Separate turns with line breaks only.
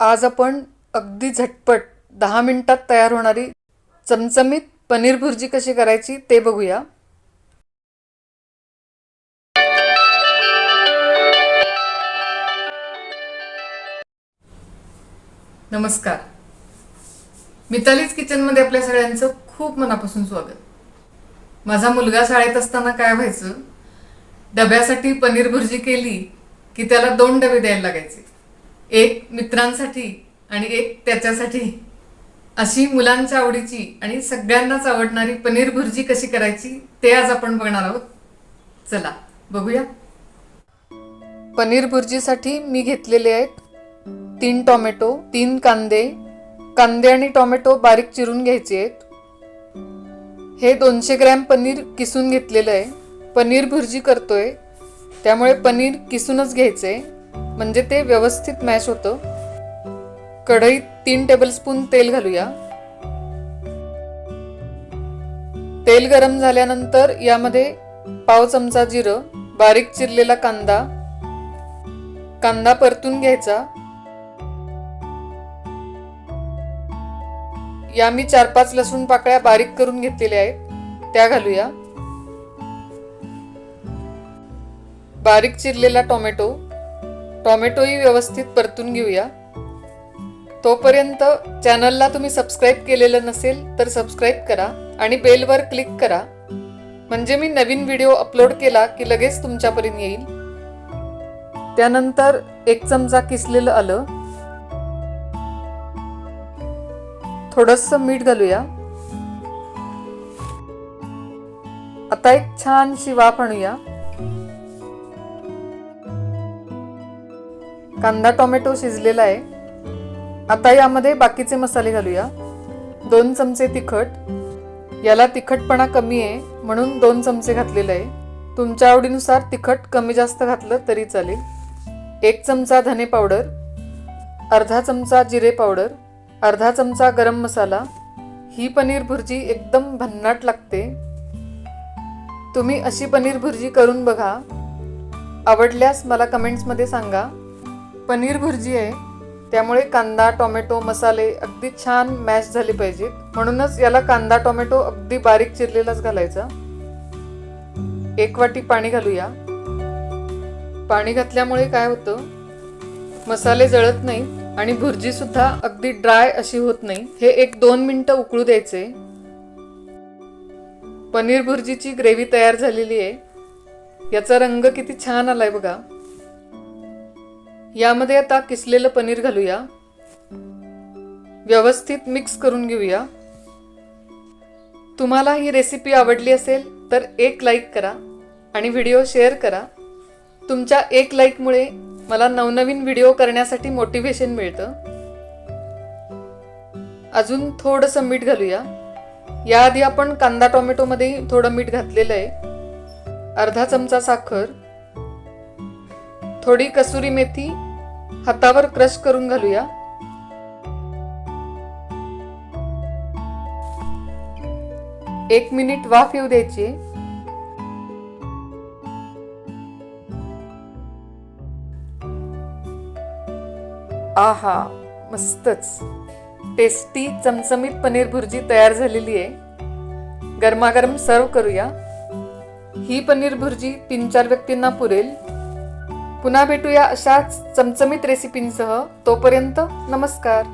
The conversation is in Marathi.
आज आपण अगदी झटपट दहा मिनिटात तयार होणारी चमचमीत पनीर भुर्जी कशी करायची ते बघूया. नमस्कार. मितालीज किचनमध्ये आपल्या सगळ्यांचं खूप मनापासून स्वागत. माझा मुलगा शाळेत असताना काय व्हायचं? डब्यासाठी पनीर भुर्जी केली की त्याला दोन डबे द्यायला लागायचे. एक मित्रांसाठी आणि एक त्याच्यासाठी अशी मुलांच्या आवडीची आणि सगळ्यांनाच आवडणारी पनीर भुर्जी कशी करायची ते आज आपण बघणार आहोत. चला बघूया. पनीर भुर्जीसाठी मी घेतलेले आहेत तीन टोमॅटो तीन कांदे. कांदे आणि टोमॅटो बारीक चिरून घ्यायचे आहेत. हे दोनशे ग्रॅम पनीर किसून घेतलेलं आहे. पनीर भुर्जी करतोय. त्यामुळे पनीर किसूनच घ्यायचंय. म्हणजे ते व्यवस्थित मॅश होतं. कढईत तीन टेबलस्पून तेल घालूया. तेल गरम झाल्यानंतर यामध्ये पाव चमचा जिरं बारीक चिरलेला कांदा. कांदा परतून घ्यायचा. या मी चार पाच लसूण पाकळ्या बारीक करून घेतलेल्या आहेत त्या घालूया. बारीक चिरलेला टोमॅटो. टोमॅटोही व्यवस्थित परतून घेऊया. तोपर्यंत चॅनलला तुम्ही सबस्क्राईब केलेलं नसेल तर सबस्क्राईब करा आणि बेलवर क्लिक करा. म्हणजे मी नवीन व्हिडिओ अपलोड केला की लगेच तुमच्यापर्यंत येईल. त्यानंतर एक चमचा किसलेलं आलं. थोडंसं मीठ घालूया. आता एक छानशी वाफ आणूया कांदा टोमॅटो शिजलेला आहे. आता यामध्ये बाकीचे मसाले घालूया. दोन चमचे तिखट. याला तिखटपणा कमी आहे म्हणून दोन चमचे घातलेले आहे. तुमच्या आवडीनुसार तिखट कमी जास्त घातलं तरी चालेल. एक चमचा धने पावडर. अर्धा चमचा जिरे पावडर. अर्धा चमचा गरम मसाला. ही पनीर भुर्जी एकदम भन्नाट लागते. तुम्ही अशी पनीर भुर्जी करून बघा. आवडल्यास मला कमेंट्समध्ये सांगा. पनीर भुर्जी आहे. त्यामुळे कांदा टोमॅटो मसाले अगदी छान मॅश झाले पाहिजेत. म्हणूनच याला कांदा टोमॅटो अगदी बारीक चिरलेलाच घालायचा. एक वाटी पाणी घालूया. पाणी घातल्यामुळे काय होतं? मसाले जळत नाही आणि भुर्जी सुद्धा अगदी ड्राय अशी होत नाही. हे एक दोन मिनटं उकळू द्यायचे. पनीर भुर्जीची ग्रेव्ही तयार झालेली आहे. याचा रंग किती छान आलाय बघा. यामध्ये आता किसलेलं पनीर घालूया. व्यवस्थित मिक्स करून घेऊया. तुम्हाला ही रेसिपी आवडली असेल तर एक लाईक करा आणि व्हिडिओ शेअर करा. तुमच्या एक लाईकमुळे मला नवनवीन व्हिडिओ करण्यासाठी मोटिवेशन मिळतं. अजून थोडंसं मीठ घालूया. याआधी आपण कांदा टोमॅटोमध्ये थोडं मीठ घातलेलं आहे. अर्धा चमचा साखर. थोडी कसुरी मेथी हातावर क्रश करून घालूया. एक मिनिट वाफ येऊ द्यायची. आहा मस्तच. टेस्टी चमचमीत पनीर भुर्जी तयार झालेली आहे. गरमागरम सर्व करूया. ही पनीर भुर्जी तीन चार व्यक्तींना पुरेल. पुन्हा भेटूया अशाच चमचमीत रेसिपींसह तोपर्यंत नमस्कार.